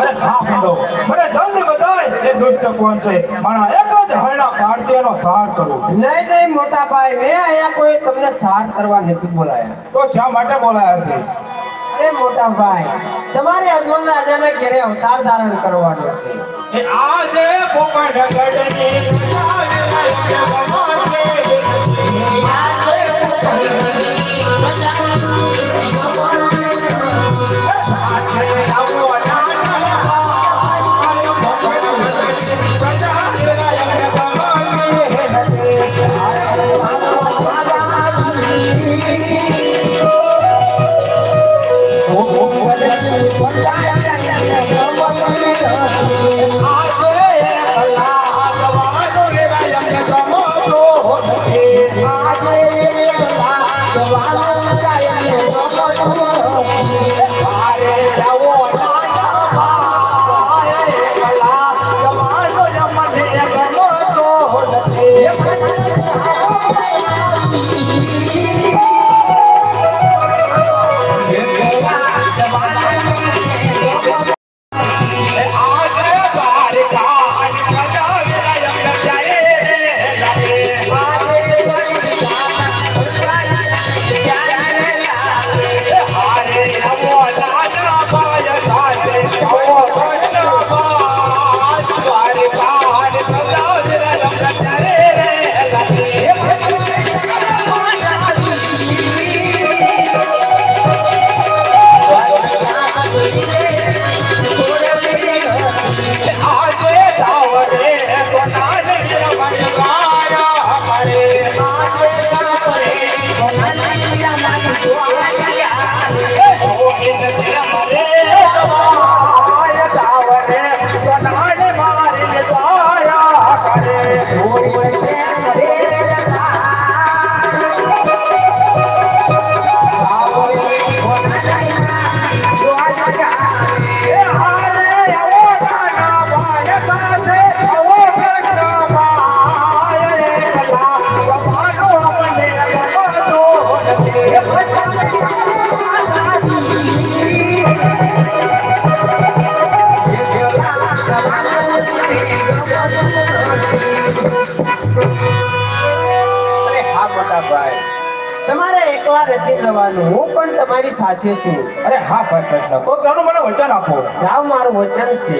અરે હા પાંડવ મને જલ્દી બતાય એ દુષ્ટ કોણ છે? મારા એક જ હરણા પાડતી સાર સહાર કરું નહીં નહીં મોટા ભાઈ મેં અહીંયા કોઈ તમને સાર કરવા નથી બોલાયા. તો શા માટે બોલાયા છે? અરે મોટા ભાઈ તમારે અજમલ રાજાને ઘેરે અવતાર ધારણ કરવાનો છે. એ આજે પોપટ ગઢની અરે હા મોટા તમારે એકલા નથી જવાનું હું પણ તમારી સાથે છું. અરે હા ભાઈ કૃષ્ણ તો તેનું મને વચન આપો. જાવ મારું વચન છે.